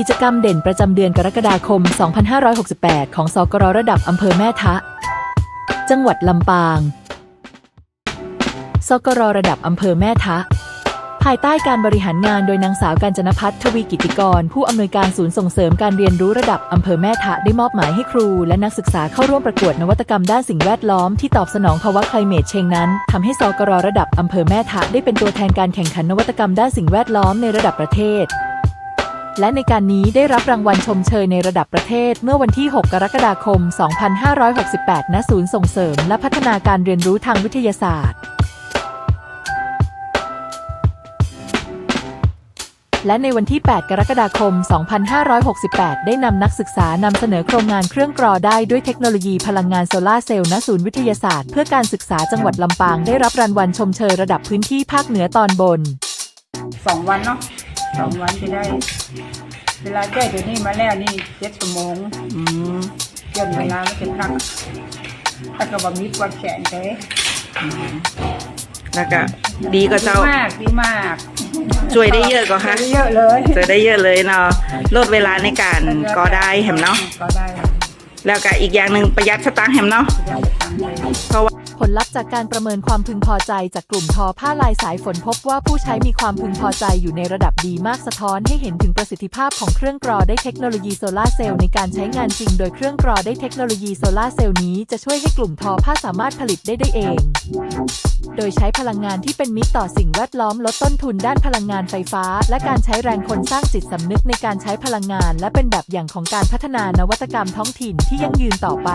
กิจกรรมเด่นประจำเดือนกรกฎาคม 2568 ของสกรระดับอำเภอแม่ทะ จังหวัดลำปาง สกรระดับอำเภอแม่ทะ ภายใต้การบริหารงานโดยนางสาวกัญจนพัฒน์ทวีกิติกร ผู้อำนวยการศูนย์ส่งเสริมการเรียนรู้ระดับอำเภอแม่ทะได้มอบหมายให้ครู และนักศึกษาเข้าร่วมประกวดนวัตกรรมด้านสิ่งแวดล้อมที่ตอบสนองภาวะ climate change นั้นทำให้สกรระดับอำเภอแม่ทะได้เป็นตัวแทนการแข่งขันนวัตกรรมด้านสิ่งแวดล้อมในระดับประเทศ และในการนี้ได้รับรางวัลชมเชยในระดับประเทศเมื่อวันที่ 6 กรกฎาคม 2568 ณ ศูนย์ส่งเสริม และพัฒนาการเรียนรู้ทางวิทยาศาสตร์ และในวันที่ 8 กรกฎาคม 2568 ได้นำนักศึกษานำเสนอโครงงานเครื่องกรอได้ด้วยเทคโนโลยีพลังงานโซลาร์เซลล์ณศูนย์วิทยาศาสตร์ เพื่อการศึกษาจังหวัดลำปางได้รับรางวัลชมเชยระดับพื้นที่ภาคเหนือตอนบน สองวันเนาะ สองวันจะได้ เวลาแก้ตัวนี้มาแล้วนี่เจ็ดชั่วโมงอืมเกี่ยวเวลาไม่เป็นพักถ้าก็บ่มีวันแขนเด้แล้วก็ดีก็เจ้า มากดีมากช่วยได้เยอะก็ค่ะได้เยอะเลยช่วยได้เยอะเลยเนาะลดเวลาในการก็ได้แหมเนาะก็ได้แล้วก็อีกอย่างหนึ่งประหยัดสตางค์แหมเนาะได้ตังค์เลยเพราะว่า ผลลัพธ์จากการประเมินความพึงพอใจจากกลุ่มทอผ้าลายสายฝนพบว่าผู้ใช้มีความพึงพอใจอยู่ในระดับดีมากสะท้อนให้เห็นถึงประสิทธิภาพของเครื่องกรอได้เทคโนโลยีโซลาร์เซลล์ในการใช้งานจริงโดยเครื่องกรอได้เทคโนโลยีโซลาร์เซลล์นี้จะช่วยให้กลุ่มทอผ้าสามารถผลิตได้ได้เอง โดยใช้พลังงานที่เป็นมิตรต่อสิ่งแวดล้อมลดต้นทุนด้านพลังงานไฟฟ้า และการใช้แรงคนสร้างจิตสำนึกในการใช้พลังงาน และเป็นแบบอย่างของการพัฒนานวัตกรรมท้องถิ่นที่ยั่งยืนต่อไป